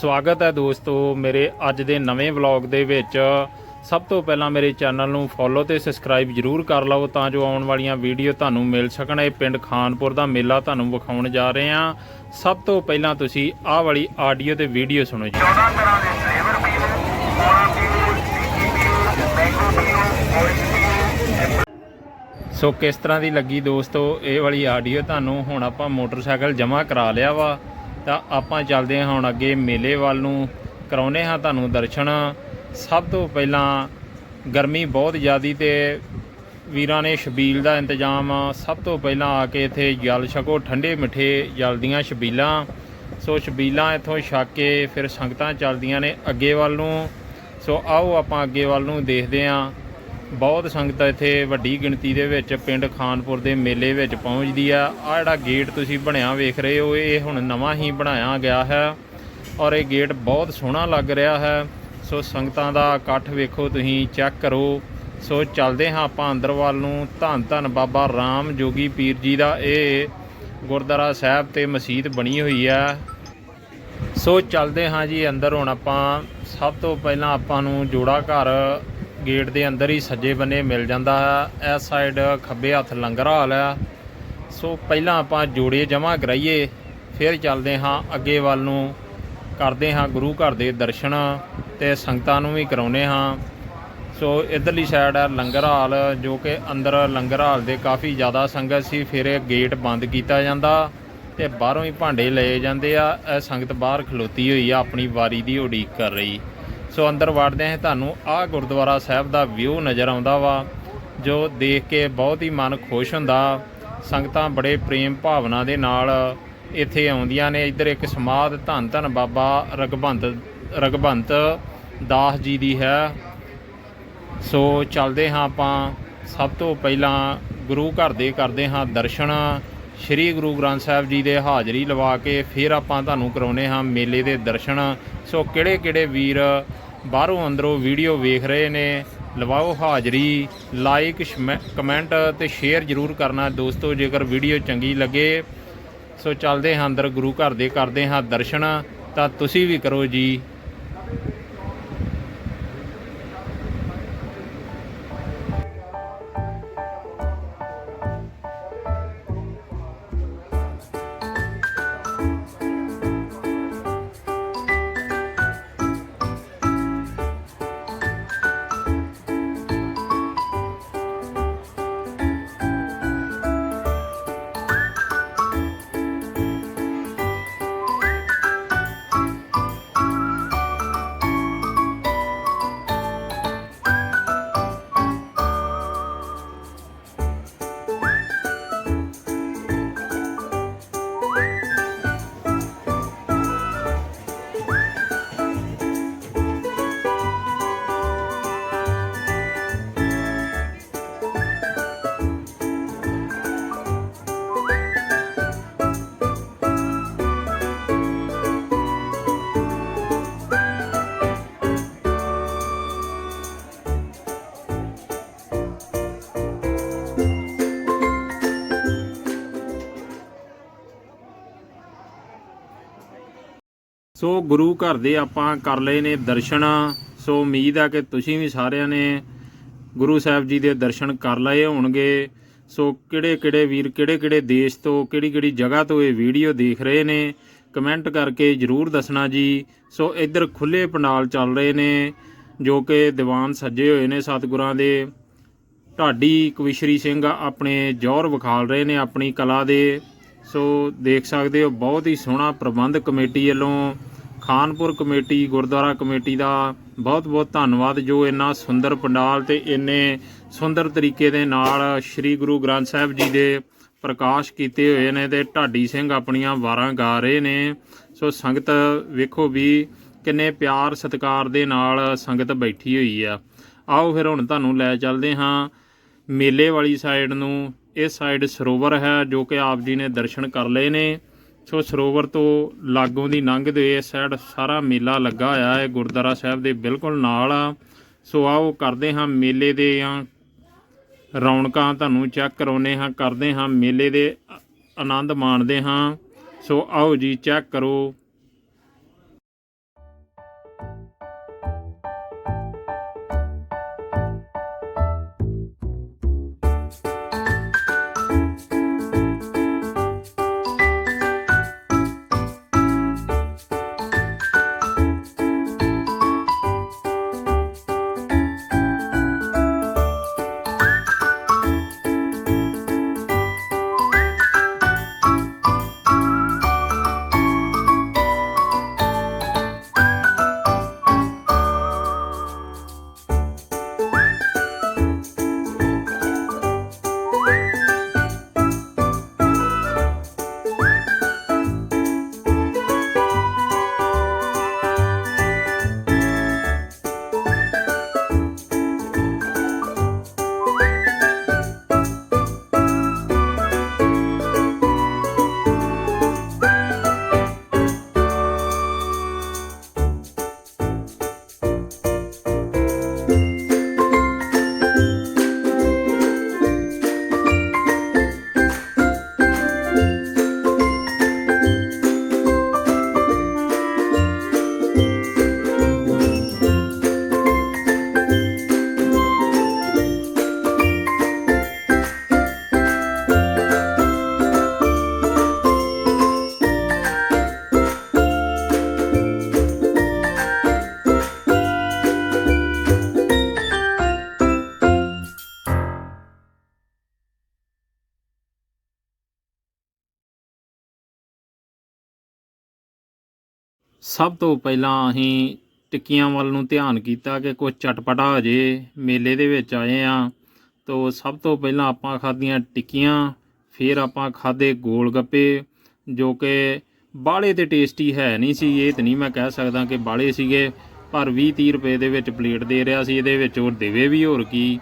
ਸਵਾਗਤ ਹੈ ਦੋਸਤੋ ਮੇਰੇ ਅੱਜ ਦੇ ਨਵੇਂ ਵਲੌਗ ਦੇ ਵਿੱਚ। ਸਭ ਤੋਂ ਪਹਿਲਾਂ ਮੇਰੇ ਚੈਨਲ ਨੂੰ ਫੋਲੋ ਤੇ ਸਬਸਕ੍ਰਾਈਬ ਜਰੂਰ ਕਰ ਲਓ ਤਾਂ ਜੋ ਆਉਣ ਵਾਲੀਆਂ ਵੀਡੀਓ ਤੁਹਾਨੂੰ ਮਿਲ ਸਕਣ। ਇਹ ਪਿੰਡ ਖਾਨਪੁਰ ਦਾ ਮੇਲਾ ਤੁਹਾਨੂੰ ਵਿਖਾਉਣ ਜਾ ਰਹੇ ਹਾਂ। ਸਭ ਤੋਂ ਪਹਿਲਾਂ ਤੁਸੀਂ ਆਹ ਵਾਲੀ ਆਡੀਓ ਤੇ ਵੀਡੀਓ ਸੁਣੋ ਜੀ। 14 ਤਰ੍ਹਾਂ ਦੇ ਫਲੇਵਰ ਪੀਓ ਕੋਲਾ ਪੀਓ ਲੀਚੀ ਪੀਓ ਮੈਂਗੋ ਪੀਓ ਔਰੇਂਜ ਪੀਓ ਸੋ ਕਿਸ ਤਰ੍ਹਾਂ ਦੀ ਲੱਗੀ ਦੋਸਤੋ ਇਹ ਵਾਲੀ ਆਡੀਓ ਤੁਹਾਨੂੰ? ਹੁਣ ਆਪਾਂ ਮੋਟਰਸਾਈਕਲ ਜਮ੍ਹਾਂ ਕਰਾ ਲਿਆ ਵਾ। ਤਾਂ ਆਪਾਂ ਚੱਲਦੇ ਹਾਂ ਹੁਣ ਅੱਗੇ ਮੇਲੇ ਵੱਲ ਨੂੰ। ਕਰਾਉਨੇ ਹਾਂ ਤੁਹਾਨੂੰ ਦਰਸ਼ਨ। ਸਭ ਤੋਂ ਪਹਿਲਾਂ ਗਰਮੀ ਬਹੁਤ ਜ਼ਿਆਦੀ ਤੇ ਵੀਰਾਂ ਨੇ ਛਬੀਲ ਦਾ ਇੰਤਜ਼ਾਮ। ਸਭ ਤੋਂ ਪਹਿਲਾਂ ਆ ਕੇ ਇੱਥੇ ਜਲ ਛਕੋ, ਠੰਡੇ ਮਿੱਠੇ ਜਲ ਦੀਆਂ ਛਬੀਲਾਂ ਸੋ ਛਬੀਲਾਂ ਇੱਥੋਂ ਛਕ ਕੇ ਫਿਰ ਸੰਗਤਾਂ ਚੱਲਦੀਆਂ ਨੇ ਅੱਗੇ ਵੱਲ ਨੂੰ। ਸੋ ਆਓ ਆਪਾਂ ਅੱਗੇ ਵੱਲ ਨੂੰ ਦੇਖਦੇ ਹਾਂ। ਬਹੁਤ ਸੰਗਤ ਇੱਥੇ ਵੱਡੀ ਗਿਣਤੀ ਦੇ ਵਿੱਚ ਪਿੰਡ ਖਾਨਪੁਰ ਦੇ ਮੇਲੇ ਵਿੱਚ ਪਹੁੰਚਦੀ ਆ। ਆ ਜਿਹੜਾ ਗੇਟ ਤੁਸੀਂ ਬਣਿਆ ਵੇਖ ਰਹੇ ਹੋ, ਇਹ ਹੁਣ ਨਵਾਂ ਹੀ ਬਣਾਇਆ ਗਿਆ ਹੈ ਔਰ ਇਹ ਗੇਟ ਬਹੁਤ ਸੋਹਣਾ ਲੱਗ ਰਿਹਾ ਹੈ। ਸੋ ਸੰਗਤਾਂ ਦਾ ਇਕੱਠ ਵੇਖੋ, ਤੁਸੀਂ ਚੈੱਕ ਕਰੋ। ਸੋ ਚੱਲਦੇ ਹਾਂ ਆਪਾਂ ਅੰਦਰ ਵੱਲ ਨੂੰ। ਧੰਨ ਧੰਨ ਬਾਬਾ ਰਾਮ ਜੋਗੀ ਪੀਰ ਜੀ ਦਾ ਇਹ ਗੁਰਦੁਆਰਾ ਸਾਹਿਬ ਤੇ ਮਸਜਿਦ ਬਣੀ ਹੋਈ ਹੈ। ਸੋ ਚੱਲਦੇ ਹਾਂ ਜੀ, ਅੰਦਰ ਹੁਣ ਆਪਾਂ ਸਭ ਤੋਂ ਪਹਿਲਾਂ ਆਪਾਂ ਨੂੰ ਜੋੜਾ ਘਰ ਗੇਟ ਦੇ ਅੰਦਰ ਹੀ ਸੱਜੇ ਬੰਨੇ ਮਿਲ ਜਾਂਦਾ ਹੈ। ਇਸ ਸਾਈਡ ਖੱਬੇ ਹੱਥ ਲੰਗਰ ਹਾਲ ਹੈ। ਸੋ ਪਹਿਲਾਂ ਆਪਾਂ ਜੋੜੇ ਜਮ੍ਹਾਂ ਕਰਾਈਏ, ਫਿਰ ਚੱਲਦੇ ਹਾਂ ਅੱਗੇ ਵੱਲ ਨੂੰ। ਕਰਦੇ ਹਾਂ ਗੁਰੂ ਘਰ ਦੇ ਦਰਸ਼ਨ ਤੇ ਸੰਗਤਾਂ ਨੂੰ ਵੀ ਕਰਾਉਨੇ ਹਾਂ। ਸੋ ਇਧਰਲੀ ਸਾਈਡ ਹੈ ਲੰਗਰ ਹਾਲ, ਜੋ ਕਿ ਅੰਦਰ ਲੰਗਰ ਹਾਲ ਦੇ ਕਾਫੀ ਜ਼ਿਆਦਾ ਸੰਗਤ ਸੀ। ਫਿਰ ਇਹ ਗੇਟ ਬੰਦ ਕੀਤਾ ਜਾਂਦਾ ਤੇ ਬਾਹਰੋਂ ਹੀ ਭਾਂਡੇ ਲਏ ਜਾਂਦੇ ਆ। ਇਹ ਸੰਗਤ ਬਾਹਰ ਖਲੋਤੀ ਹੋਈ ਆ, ਆਪਣੀ ਵਾਰੀ ਦੀ ਉਡੀਕ ਕਰ ਰਹੀ। ਸੋ ਅੰਦਰ ਵੜਦੇ ਹਾਂ ਤੁਹਾਨੂੰ ਆਹ ਗੁਰਦੁਆਰਾ ਸਾਹਿਬ ਦਾ ਵਿਊ ਨਜ਼ਰ ਆਉਂਦਾ ਵਾ, ਜੋ ਦੇਖ ਕੇ ਬਹੁਤ ਹੀ ਮਨ ਖੁਸ਼ ਹੁੰਦਾ। ਸੰਗਤਾਂ ਬੜੇ ਪ੍ਰੇਮ ਭਾਵਨਾ ਦੇ ਨਾਲ ਇੱਥੇ ਆਉਂਦੀਆਂ ਨੇ। ਇੱਧਰ ਇੱਕ ਸਮਾਧ ਧੰਨ ਧੰਨ ਬਾਬਾ ਰਗਬੰਤ ਰਗਬੰਤ ਦਾਸ ਜੀ ਦੀ ਹੈ। ਸੋ ਚੱਲਦੇ ਹਾਂ ਆਪਾਂ। ਸਭ ਤੋਂ ਪਹਿਲਾਂ ਗੁਰੂ ਘਰ ਦੇ ਕਰਦੇ ਹਾਂ ਦਰਸ਼ਨ। ਸ੍ਰੀ ਗੁਰੂ ਗ੍ਰੰਥ ਸਾਹਿਬ ਜੀ ਦੇ ਹਾਜ਼ਰੀ ਲਵਾ ਕੇ ਫਿਰ ਆਪਾਂ ਤੁਹਾਨੂੰ ਕਰਾਉਨੇ ਹਾਂ ਮੇਲੇ ਦੇ ਦਰਸ਼ਨ। ਸੋ ਕਿਹੜੇ ਕਿਹੜੇ ਵੀਰ ਬਾਹਰੋਂ ਅੰਦਰੋਂ ਵੀਡੀਓ ਵੇਖ ਰਹੇ ਨੇ, ਲਵਾਓ ਹਾਜ਼ਰੀ। ਲਾਈਕ ਸ਼ਮੈ- ਕਮੈਂਟ ਤੇ ਸ਼ੇਅਰ ਜਰੂਰ ਕਰਨਾ ਦੋਸਤੋ, ਜੇਕਰ ਵੀਡੀਓ ਚੰਗੀ ਲੱਗੇ। ਸੋ ਚੱਲਦੇ ਹਾਂ ਅੰਦਰ, ਗੁਰੂ ਘਰ ਦੇ ਕਰਦੇ ਹਾਂ ਦਰਸ਼ਨ। ਤਾਂ ਤੁਸੀਂ ਵੀ ਕਰੋ ਜੀ। ਸੋ ਗੁਰੂ ਘਰ ਦੇ ਆਪਾਂ ਕਰ ਲਏ ਨੇ ਦਰਸ਼ਨ। ਸੋ ਉਮੀਦ ਆ ਕਿ ਤੁਸੀਂ ਵੀ ਸਾਰਿਆਂ ਨੇ ਗੁਰੂ ਸਾਹਿਬ ਜੀ ਦੇ ਦਰਸ਼ਨ ਕਰ ਲਏ ਹੋਣਗੇ। ਸੋ ਕਿਹੜੇ ਕਿਹੜੇ ਵੀਰ ਕਿਹੜੇ ਕਿਹੜੇ ਦੇਸ਼ ਤੋਂ ਕਿਹੜੀ ਕਿਹੜੀ ਜਗ੍ਹਾ ਤੋਂ ਇਹ ਵੀਡੀਓ ਦੇਖ ਰਹੇ ਨੇ, ਕਮੈਂਟ ਕਰਕੇ ਜਰੂਰ ਦੱਸਣਾ ਜੀ। ਸੋ ਇੱਧਰ ਖੁੱਲੇ ਪੰਡਾਲ ਚੱਲ ਰਹੇ ਨੇ, ਜੋ ਕਿ ਦੀਵਾਨ ਸੱਜੇ ਹੋਏ ਨੇ ਸਤਿਗੁਰਾਂ ਦੇ। ਢਾਡੀ ਕਵਿਸ਼ਰੀ ਸਿੰਘ ਆਪਣੇ ਜੌਹਰ ਵਿਖਾਲ ਰਹੇ ਨੇ ਆਪਣੀ ਕਲਾ ਦੇ। ਸੋ ਦੇਖ ਸਕਦੇ ਹੋ, ਬਹੁਤ ਹੀ ਸੋਹਣਾ ਪ੍ਰਬੰਧ ਕਮੇਟੀ ਵੱਲੋਂ, ਖਾਨਪੁਰ ਕਮੇਟੀ, ਗੁਰਦੁਆਰਾ ਕਮੇਟੀ ਦਾ ਬਹੁਤ ਬਹੁਤ ਧੰਨਵਾਦ, ਜੋ ਇੰਨਾ ਸੁੰਦਰ ਪੰਡਾਲ ਤੇ ਇੰਨੇ ਸੁੰਦਰ ਤਰੀਕੇ ਦੇ ਨਾਲ ਸ੍ਰੀ ਗੁਰੂ ਗ੍ਰੰਥ ਸਾਹਿਬ ਜੀ ਦੇ ਪ੍ਰਕਾਸ਼ ਕੀਤੇ ਹੋਏ ਨੇ ਤੇ ਢਾਡੀ ਸਿੰਘ ਆਪਣੀਆਂ ਵਾਰਾਂ ਗਾ ਰਹੇ ਨੇ। ਸੋ ਸੰਗਤ ਵੇਖੋ ਵੀ ਕਿੰਨੇ ਪਿਆਰ ਸਤਿਕਾਰ ਦੇ ਨਾਲ ਸੰਗਤ ਬੈਠੀ ਹੋਈ ਆ। ਆਓ ਫਿਰ ਹੁਣ ਤੁਹਾਨੂੰ ਲੈ ਚੱਲਦੇ ਹਾਂ ਮੇਲੇ ਵਾਲੀ ਸਾਈਡ ਨੂੰ। ਇਸ ਸਾਈਡ ਸਰੋਵਰ ਹੈ ਜੋ ਕਿ ਆਪ ਜੀ ਨੇ ਦਰਸ਼ਨ ਕਰ ਲਏ ਨੇ। ਸੋ ਸਰੋਵਰ ਤੋਂ ਲਾਗੋਂ ਦੀ ਲੰਘਦੇ ਇਸ ਸਾਈਡ ਸਾਰਾ ਮੇਲਾ ਲੱਗਾ ਹੋਇਆ ਹੈ। ਗੁਰਦੁਆਰਾ ਸਾਹਿਬ ਦੇ ਬਿਲਕੁਲ ਨਾਲ ਆ। ਸੋ ਆਓ ਕਰਦੇ ਹਾਂ ਮੇਲੇ ਦੇ ਆ ਰੌਣਕਾਂ ਤੁਹਾਨੂੰ ਚੈੱਕ ਕਰਾਉਨੇ ਹਾਂ, ਕਰਦੇ ਹਾਂ ਮੇਲੇ ਦੇ ਆਨੰਦ ਮਾਣਦੇ ਹਾਂ। ਸੋ ਆਓ ਜੀ ਚੈੱਕ ਕਰੋ। ਸਭ ਤੋਂ ਪਹਿਲਾਂ ਅਸੀਂ ਟਿੱਕੀਆਂ ਵੱਲ ਨੂੰ ਧਿਆਨ ਕੀਤਾ ਕਿ ਕੁਝ ਚਟਪਟਾ ਹੋ ਜੇ ਮੇਲੇ ਦੇ ਵਿੱਚ ਆਏ ਆ। ਤੋ ਸਭ ਤੋਂ ਪਹਿਲਾਂ ਆਪਾਂ ਖਾਧੀਆਂ ਟਿੱਕੀਆਂ, ਫਿਰ ਆਪਾਂ ਖਾਦੇ ਗੋਲ ਗੱਪੇ ਜੋ ਕਿ ਬਾਹਲੇ ਤੇ ਟੇਸਟੀ ਹੈ ਨਹੀਂ ਸੀ। ਇਹ ਤਾਂ ਨਹੀਂ ਮੈਂ ਕਹਿ ਸਕਦਾ ਕਿ ਬਾਹਲੇ ਸੀਗੇ, ਪਰ 20 30 ਰੁਪਏ ਦੇ ਵਿੱਚ ਪਲੇਟ ਦੇ ਰਿਹਾ ਸੀ, ਇਹਦੇ ਵਿੱਚ ਹੋਰ ਦੇਵੇ ਵੀ ਹੋਰ ਕੀ।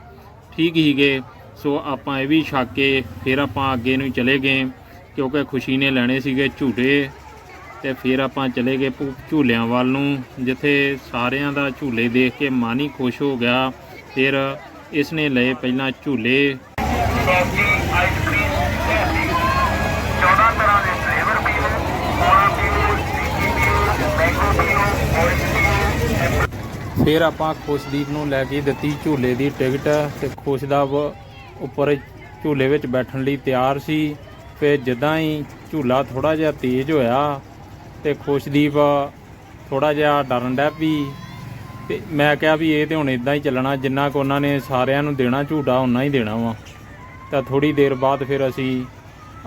ਠੀਕ ਹੀਗੇ ਸੋ ਆਪਾਂ ਇਹ ਵੀ ਛੱਕ ਕੇ ਫਿਰ ਆਪਾਂ ਅੱਗੇ ਨੂੰ ਚਲੇ ਗਏ, ਕਿਉਂਕਿ ਖੁਸ਼ੀ ਨੇ ਲੈਣੇ ਸੀਗੇ ਝੂਟੇ। ਤੇ ਫਿਰ ਆਪਾਂ ਚਲੇ ਗਏ ਝੂਲਿਆਂ ਵੱਲ ਨੂੰ ਜਿੱਥੇ ਸਾਰਿਆਂ ਦਾ ਝੂਲੇ ਦੇਖ ਕੇ ਮਨ ਹੀ ਖੁਸ਼ ਹੋ ਗਿਆ। ਫਿਰ ਇਸ ਨੇ ਲਏ ਪਹਿਲਾਂ ਝੂਲੇ। ਸੌਫਟੀ ਆਈਸਕ੍ਰੀਮ ਕੌਫੀ 14 ਤਰ੍ਹਾਂ ਦੇ ਫਲੇਵਰ ਪੀਓ ਕੋਲਾ ਪੀਓ ਲੀਚੀ ਪੀਓ ਮੈਂਗੋ ਪੀਓ ਔਰੇਂਜ ਪੀਓ ਫਿਰ ਆਪਾਂ ਖੁਸ਼ਦੀਪ ਨੂੰ ਲੈ ਕੇ ਦਿੱਤੀ ਝੂਲੇ ਦੀ ਟਿਕਟ ਤੇ ਖੁਸ਼ਦਾਬ ਉੱਪਰ ਝੂਲੇ ਵਿੱਚ ਬੈਠਣ ਲਈ ਤਿਆਰ ਸੀ। ਫਿਰ ਜਦਾਂ ਹੀ ਝੂਲਾ ਥੋੜਾ ਜਿਹਾ ਤੇਜ਼ ਹੋਇਆ ਤੇ ਖੁਸ਼ਦੀਪ ਥੋੜਾ ਜਿਹਾ ਡਰਨ ਡੈ ਪਈ ਤੇ ਮੈਂ ਕਿਹਾ ਵੀ ਇਹ ਤੇ ਹੁਣ ਇਦਾਂ ਹੀ ਚੱਲਣਾ ਜਿੰਨਾ ਕੁ ਉਹਨਾਂ ਨੇ ਸਾਰਿਆਂ ਨੂੰ ਦੇਣਾ ਝੂਟਾ ਉਹਨਾਂ ਹੀ ਦੇਣਾ ਵਾ। ਤਾਂ ਥੋੜੀ ਦੇਰ ਬਾਅਦ ਫਿਰ ਅਸੀਂ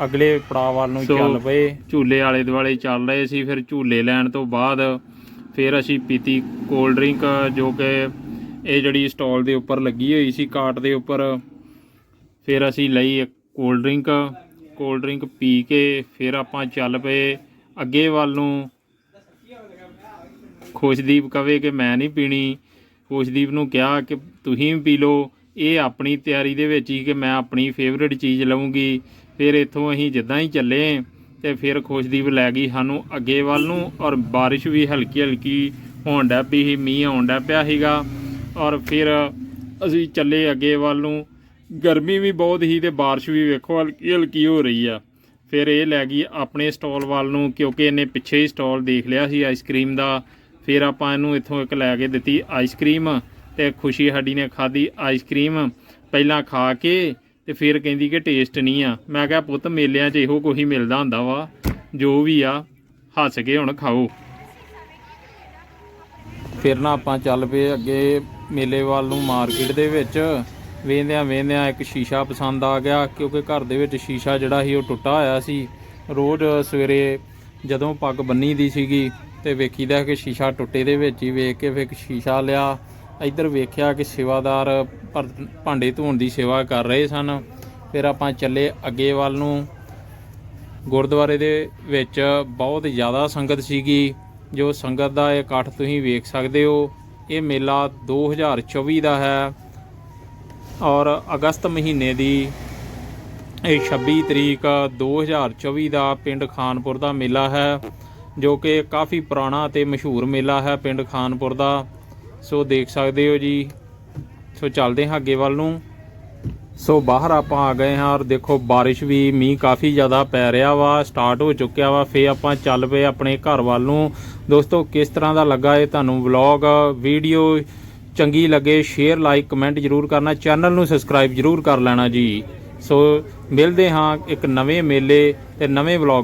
ਅਗਲੇ ਪੜਾਅ ਵੱਲ ਨੂੰ ਚੱਲ ਪਏ। ਝੂਲੇ ਵਾਲੇ ਦੁਆਲੇ ਚੱਲ ਰਹੇ ਸੀ ਫਿਰ ਝੂਲੇ ਲੈਣ ਤੋਂ ਬਾਅਦ ਫਿਰ ਅਸੀਂ ਪੀਤੀ ਕੋਲਡ ਡਰਿੰਕ ਜੋ ਕਿ ਇਹ ਜਿਹੜੀ ਸਟਾਲ ਦੇ ਉੱਪਰ ਲੱਗੀ ਹੋਈ ਸੀ ਕਾਟ ਦੇ ਉੱਪਰ। ਫਿਰ ਅਸੀਂ ਲਈ ਕੋਲਡ ਡਰਿੰਕ ਕੋਲਡ ਡਰਿੰਕ ਪੀ ਕੇ ਫਿਰ ਆਪਾਂ ਚੱਲ ਪਏ। ਅੱਗੇ ਵੱਲ ਨੂੰ ਖੁਸ਼ਦੀਪ ਕਵੇ ਕਿ ਮੈਂ ਨਹੀਂ ਪੀਣੀ। ਖੁਸ਼ਦੀਪ ਨੂੰ ਕਿਹਾ ਕਿ ਤੁਸੀਂ ਵੀ ਪੀ ਲਓ। ਇਹ ਆਪਣੀ ਤਿਆਰੀ ਦੇ ਵਿੱਚ ਹੀ ਕਿ ਮੈਂ ਆਪਣੀ ਫੇਵਰਿਟ ਚੀਜ਼ ਲਵਾਂਗੀ ਫਿਰ ਇੱਥੋਂ ਅਸੀਂ ਜਿੱਦਾਂ ਹੀ ਚੱਲੇ ਤੇ ਫਿਰ ਖੁਸ਼ਦੀਪ ਲੈ ਗਈ ਸਾਨੂੰ ਅੱਗੇ ਵੱਲ ਨੂੰ ਔਰ ਬਾਰਿਸ਼ ਵੀ ਹਲਕੀ ਹਲਕੀ ਹੋਣ ਡੈ ਪਈ ਸੀ, ਮੀਂਹ ਆਉਣ ਡੈ ਪਿਆ ਸੀਗਾ। ਔਰ ਫਿਰ ਅਸੀਂ ਚੱਲੇ ਅੱਗੇ ਵੱਲ ਨੂੰ। ਗਰਮੀ ਵੀ ਬਹੁਤ ਸੀ ਤੇ ਬਾਰਿਸ਼ ਵੀ ਵੇਖੋ ਹਲਕੀ ਹਲਕੀ ਹੋ ਰਹੀ ਆ। ਫਿਰ ਇਹ ਲੈ ਗਈ ਆਪਣੇ ਸਟਾਲ ਵੱਲ ਨੂੰ, ਕਿਉਂਕਿ ਇਹਨੇ ਪਿੱਛੇ ਹੀ ਸਟਾਲ ਦੇਖ ਲਿਆ ਸੀ ਆਈਸਕ੍ਰੀਮ ਦਾ। ਫਿਰ ਆਪਾਂ ਇਹਨੂੰ ਇੱਥੋਂ ਇੱਕ ਲੈ ਕੇ ਦਿੱਤੀ ਆਈਸਕ੍ਰੀਮ ਤੇ ਖੁਸ਼ੀ ਸਾਡੀ ਨੇ ਖਾਧੀ ਆਈਸਕ੍ਰੀਮ ਪਹਿਲਾਂ ਖਾ ਕੇ ਤੇ ਫਿਰ ਕਹਿੰਦੀ ਕਿ ਟੇਸਟ ਨਹੀਂ ਆ। ਮੈਂ ਕਿਹਾ, ਪੁੱਤ, ਮੇਲਿਆਂ 'ਚ ਇਹੋ ਕੁਝ ਮਿਲਦਾ ਹੁੰਦਾ ਵਾ। ਜੋ ਵੀ ਆ, ਹੱਸ ਕੇ ਹੁਣ ਖਾਓ। ਫਿਰ ਨਾ ਆਪਾਂ ਚੱਲ ਪਏ ਅੱਗੇ ਮੇਲੇ ਵੱਲ ਨੂੰ ਮਾਰਕੀਟ ਦੇ ਵਿੱਚ। ਵੇਂਦਿਆਂ ਵੇਂਦਿਆਂ ਇੱਕ ਸ਼ੀਸ਼ਾ ਪਸੰਦ ਆ ਗਿਆ, ਕਿਉਂਕਿ ਘਰ ਦੇ ਵਿੱਚ ਸ਼ੀਸ਼ਾ ਜਿਹੜਾ ਸੀ ਉਹ ਟੁੱਟਾ ਹੋਇਆ ਸੀ। ਰੋਜ਼ ਸਵੇਰੇ ਜਦੋਂ ਪੱਗ ਬੰਨੀ ਦੀ ਸੀਗੀ ਤੇ ਵੇਖੀਦਾ ਕਿ ਸ਼ੀਸ਼ਾ ਟੁੱਟੇ ਦੇ ਵਿੱਚ ਹੀ ਵੇਖ ਕੇ ਫਿਰ ਇੱਕ ਸ਼ੀਸ਼ਾ ਲਿਆ। ਇੱਧਰ ਵੇਖਿਆ ਕਿ ਸੇਵਾਦਾਰ ਭਰ- ਭਾਂਡੇ ਧੋਣ ਦੀ ਸੇਵਾ ਕਰ ਰਹੇ ਸਨ। ਫਿਰ ਆਪਾਂ ਚੱਲੇ ਅੱਗੇ ਵੱਲ ਨੂੰ। ਗੁਰਦੁਆਰੇ ਦੇ ਵਿੱਚ ਬਹੁਤ ਜ਼ਿਆਦਾ ਸੰਗਤ ਸੀਗੀ, ਜੋ ਸੰਗਤ ਦਾ ਇਹ ਇਕੱਠ ਤੁਸੀਂ ਵੇਖ ਸਕਦੇ ਹੋ। ਇਹ ਮੇਲਾ 2024 ਦਾ ਹੈ। ਔਰ ਅਗਸਤ ਮਹੀਨੇ ਦੀ ਇਹ 26 ਤਰੀਕ 2024 ਦਾ ਪਿੰਡ ਖਾਨਪੁਰ ਦਾ ਮੇਲਾ ਹੈ, ਜੋ ਕਿ ਕਾਫੀ ਪੁਰਾਣਾ ਤੇ ਮਸ਼ਹੂਰ ਮੇਲਾ ਹੈ ਪਿੰਡ ਖਾਨਪੁਰ ਦਾ। ਸੋ ਦੇਖ ਸਕਦੇ ਹੋ ਜੀ। ਸੋ ਚੱਲਦੇ ਹਾਂ ਅੱਗੇ ਵੱਲ ਨੂੰ। ਸੋ ਬਾਹਰ ਆਪਾਂ ਆ ਗਏ ਹਾਂ ਔਰ ਦੇਖੋ ਬਾਰਿਸ਼ ਵੀ ਮੀਂਹ ਕਾਫੀ ਜ਼ਿਆਦਾ ਪੈ ਰਿਹਾ ਵਾ, ਸਟਾਰਟ ਹੋ ਚੁੱਕਿਆ ਵਾ ਫੇ ਆਪਾਂ ਚੱਲ ਪਏ ਆਪਣੇ ਘਰ ਵੱਲ ਨੂੰ। ਦੋਸਤੋ, ਕਿਸ ਤਰ੍ਹਾਂ ਦਾ ਲੱਗਾ ਇਹ ਤੁਹਾਨੂੰ ਵਲੌਗ ਵੀਡੀਓ ਚੰਗੀ ਲੱਗੇ ਸ਼ੇਅਰ ਲਾਈਕ ਕਮੈਂਟ ਜਰੂਰ ਕਰਨਾ। ਚੈਨਲ ਨੂੰ ਸਬਸਕ੍ਰਾਈਬ ਜਰੂਰ ਕਰ ਲੈਣਾ ਜੀ। ਸੋ ਮਿਲਦੇ ਹਾਂ ਇੱਕ ਨਵੇਂ ਮੇਲੇ ਤੇ ਨਵੇਂ ਵਲੌਗ